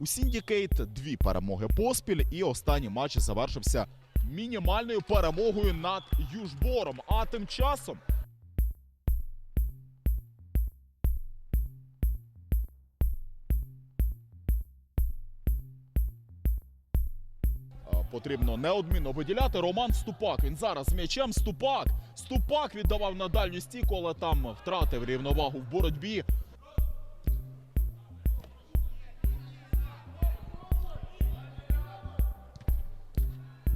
У Сіндікейт дві перемоги поспіль, і останній матч завершився мінімальною перемогою над Южбором. А тим часом потрібно неодмінно виділяти Роман Ступак. Він зараз з м'ячем Ступак. Ступак віддавав на дальню стійку, але там втратив рівновагу в боротьбі.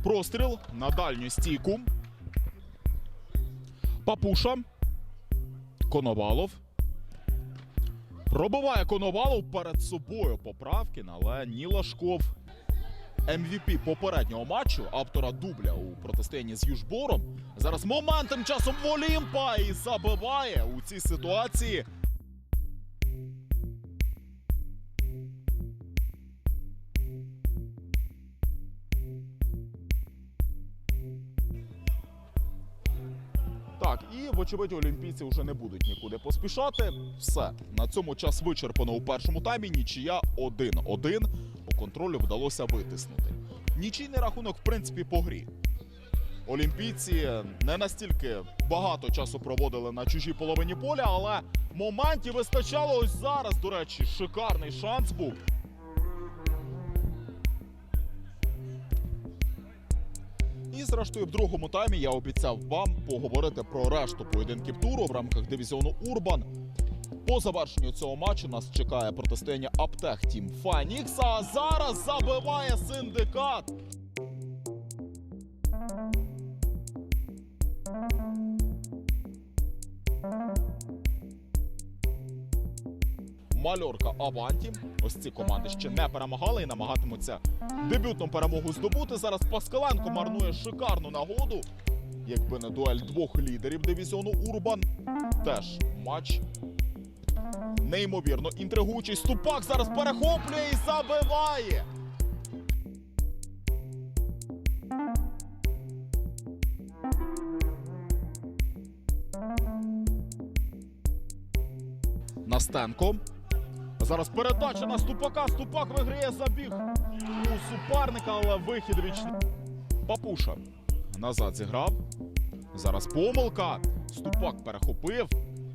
Простріл на дальню стійку. Папуша. Коновалов. Пробиває Коновалов перед собою Поправкін, але ні Лашков. МВП попереднього матчу, автора дубля у протистоянні з Южбором. Зараз моментом часом Олімпа і забиває у цій ситуації. Так, і вочевидь олімпійці вже не будуть нікуди поспішати. Все на цьому час вичерпано у першому таймі. Нічия 1-1. По контролю вдалося витиснути. Нічийний рахунок, в принципі, по грі. Олімпійці не настільки багато часу проводили на чужій половині поля, але моментів вистачало ось зараз. До речі, шикарний шанс був. Зрештою, в другому таймі я обіцяв вам поговорити про решту поєдинків туру в рамках дивізіону Урбан. По завершенню цього матчу нас чекає протистояння Аптех Тім Фанікса. А зараз забиває синдикат. Мальорка Аванті. Ось ці команди ще не перемагали і намагатимуться дебютну перемогу здобути. Зараз Паскаленко марнує шикарну нагоду. Якби не дуель двох лідерів дивізіону Урбан. Теж матч неймовірно інтригуючий. Ступак зараз перехоплює і забиває. Настенко. Зараз передача на Ступака. Ступак виграє забіг у суперника, але вихід вічний. Папуша назад зіграв. Зараз помилка. Ступак перехопив.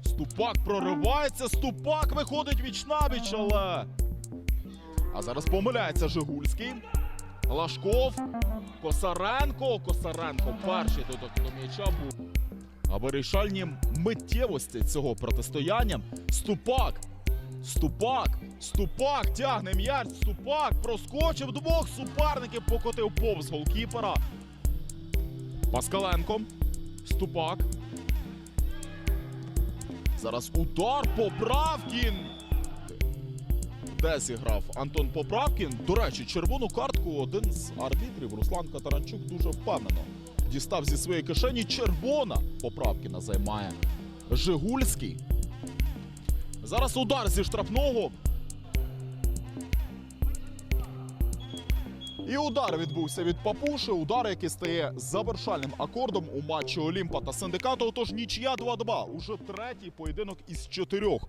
Ступак проривається. Ступак виходить віч навіч, але. А зараз помиляється Жигульський. Лашков. Косаренко. Косаренко перший дотик до м'яча був. А вирішальні миттєвості цього протистояння. Ступак. Ступак. Ступак тягне м'яч. Ступак проскочив двох суперників, покотив повз голкіпера. Паскаленко. Ступак. Зараз удар Поправкін. Де зіграв Антон Поправкін? До речі, червону картку один з арбітрів Руслан Катаранчук дуже впевнено. Дістав зі своєї кишені червона. Поправкіна займає Жигульський. Зараз удар зі штрафного. І удар відбувся від Папуши. Удар, який стає завершальним акордом у матчі Олімпа та Синдикату. Отож нічия 2-2. Уже третій поєдинок із чотирьох.